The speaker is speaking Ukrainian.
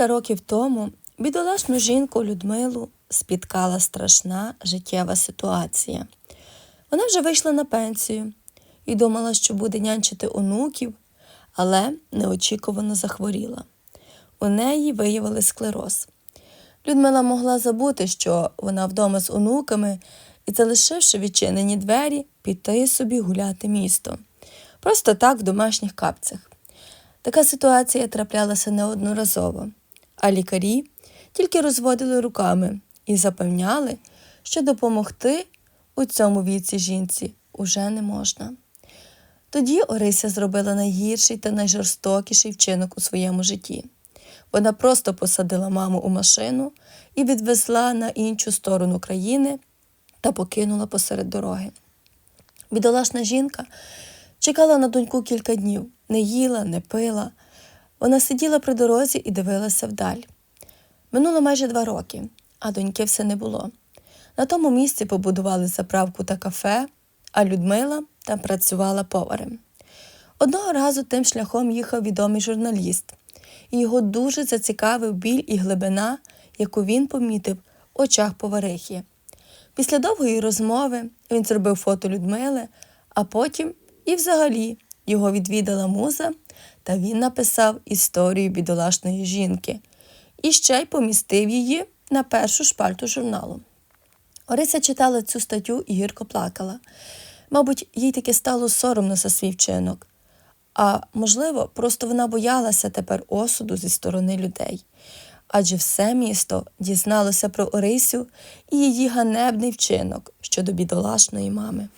Кілька років тому бідолашну жінку Людмилу спіткала страшна життєва ситуація. Вона вже вийшла на пенсію і думала, що буде нянчити онуків, але неочікувано захворіла. У неї виявили склероз. Людмила могла забути, що вона вдома з онуками і, залишивши відчинені двері, піти собі гуляти місто. Просто так в домашніх капцях. Така ситуація траплялася неодноразово, а лікарі тільки розводили руками і запевняли, що допомогти у цьому віці жінці уже не можна. Тоді Орися зробила найгірший та найжорстокіший вчинок у своєму житті. Вона просто посадила маму у машину і відвезла на іншу сторону країни та покинула посеред дороги. Бідолашна жінка чекала на доньку кілька днів, не їла, не пила. Вона сиділа при дорозі і дивилася вдаль. Минуло майже два роки, а доньки все не було. На тому місці побудували заправку та кафе, а Людмила там працювала поварем. Одного разу тим шляхом їхав відомий журналіст, і його дуже зацікавив біль і глибина, яку він помітив в очах поварихи. Після довгої розмови він зробив фото Людмили, а потім і взагалі його відвідала муза, та він написав історію бідолашної жінки і ще й помістив її на першу шпальту журналу. Орися читала цю статтю і гірко плакала. Мабуть, їй таки стало соромно за свій вчинок. А можливо, просто вона боялася тепер осуду зі сторони людей. Адже все місто дізналося про Орисю і її ганебний вчинок щодо бідолашної мами.